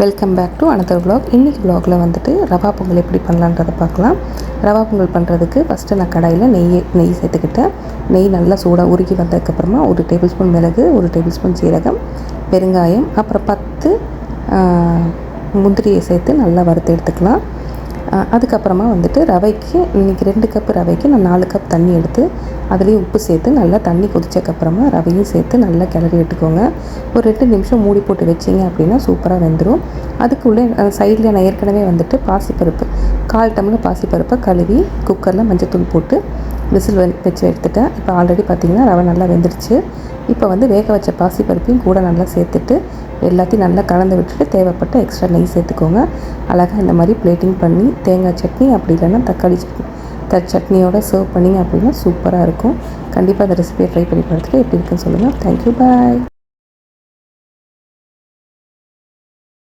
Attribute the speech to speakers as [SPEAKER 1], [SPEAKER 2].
[SPEAKER 1] Welcome back to another vlog. இன்றைக்கி vlogல வந்துட்டு ரவா பொங்கல் எப்படி பண்ணலான்றதை பார்க்கலாம். ரவா பொங்கல் பண்ணுறதுக்கு ஃபஸ்ட்டு நான் கடாயில் நெய் நெய் சேர்த்துக்கிட்டேன். நெய் நல்லா சூடாக உருகி வந்ததுக்கப்புறமா ஒரு டேபிள் ஸ்பூன் மிளகு ஒரு டேபிள் ஸ்பூன் சீரகம் பெருங்காயம் அப்புறம் பத்து முந்திரியை சேர்த்து நல்லா வறுத்து எடுத்துக்கலாம். அதுக்கப்புறமா வந்துட்டு ரவைக்கு இன்றைக்கி ரெண்டு கப் ரவைக்கு நான் நாலு கப் தண்ணி எடுத்து அதுலேயும் உப்பு சேர்த்து நல்லா தண்ணி கொதிச்சக்கப்புறமா ரவையும் சேர்த்து நல்லா கிளறி விட்டுக்கோங்க ஒரு ரெண்டு நிமிஷம் மூடி போட்டு வச்சிங்க அப்படின்னா சூப்பராக வெந்துடும் அதுக்குள்ளே சைடில் நான் ஏற்கனவே வந்துட்டு பாசிப்பருப்பு கால் டம்ளர் பாசிப்பருப்பை கழுவி குக்கரில் மஞ்சத்தூள் போட்டு விசில் வச்சு எடுத்துட்டேன். இப்போ ஆல்ரெடி பார்த்தீங்கன்னா ரவை நல்லா வெந்துடுச்சு இப்போ வந்து வேக வச்ச பாசிப்பருப்பையும் கூட நல்லா சேர்த்துட்டு எல்லாத்தையும் நல்லா கலந்து விட்டுட்டு தேவைப்பட்ட எக்ஸ்ட்ரா நெய் சேர்த்துக்கோங்க. அழகாக இந்த மாதிரி பிளேட்டிங் பண்ணி தேங்காய் சட்னி அப்படி இல்லைன்னா தக்காளி சட்னி த சட்னியோட சர்வ் பண்ணிங்க அப்படின்னா சூப்பராக இருக்கும். கண்டிப்பாக அந்த ரெசிபியை ட்ரை பண்ணி பார்த்துட்டு எப்படி இருக்குன்னு சொல்லுங்கள் தேங்க்யூ பாய்